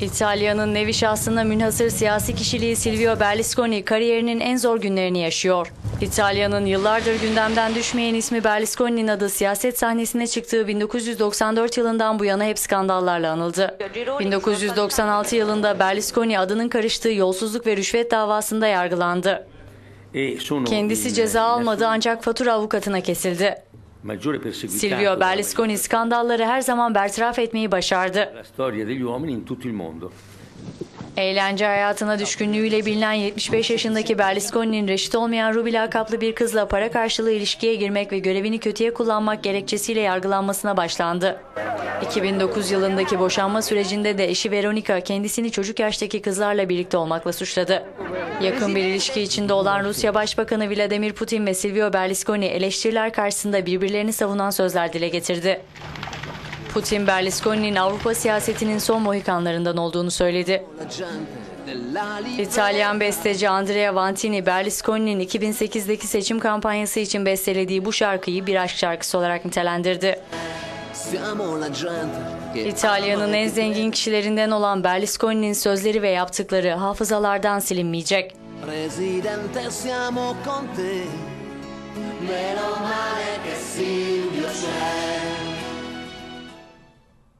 İtalya'nın nevi şahsına münhasır siyasi kişiliği Silvio Berlusconi kariyerinin en zor günlerini yaşıyor. İtalya'nın yıllardır gündemden düşmeyen ismi Berlusconi'nin adı siyaset sahnesine çıktığı 1994 yılından bu yana hep skandallarla anıldı. 1996 yılında Berlusconi adının karıştığı yolsuzluk ve rüşvet davasında yargılandı. E Kendisi ceza almadı ancak fatura avukatına kesildi. Silvio Berlusconi skandalları her zaman bertaraf etmeyi başardı. Eğlence hayatına düşkünlüğüyle bilinen 75 yaşındaki Berlusconi'nin reşit olmayan Ruby lakaplı bir kızla para karşılığı ilişkiye girmek ve görevini kötüye kullanmak gerekçesiyle yargılanmasına başlandı. 2009 yılındaki boşanma sürecinde de eşi Veronica kendisini çocuk yaştaki kızlarla birlikte olmakla suçladı. Yakın bir ilişki içinde olan Rusya Başbakanı Vladimir Putin ve Silvio Berlusconi eleştiriler karşısında birbirlerini savunan sözler dile getirdi. Putin, Berlusconi'nin Avrupa siyasetinin son mohikanlarından olduğunu söyledi. İtalyan besteci Andrea Vantini, Berlusconi'nin 2008'deki seçim kampanyası için bestelediği bu şarkıyı bir aşk şarkısı olarak nitelendirdi. İtalya'nın en zengin kişilerinden olan Berlusconi'nin sözleri ve yaptıkları hafızalardan silinmeyecek. Presidente siamo con te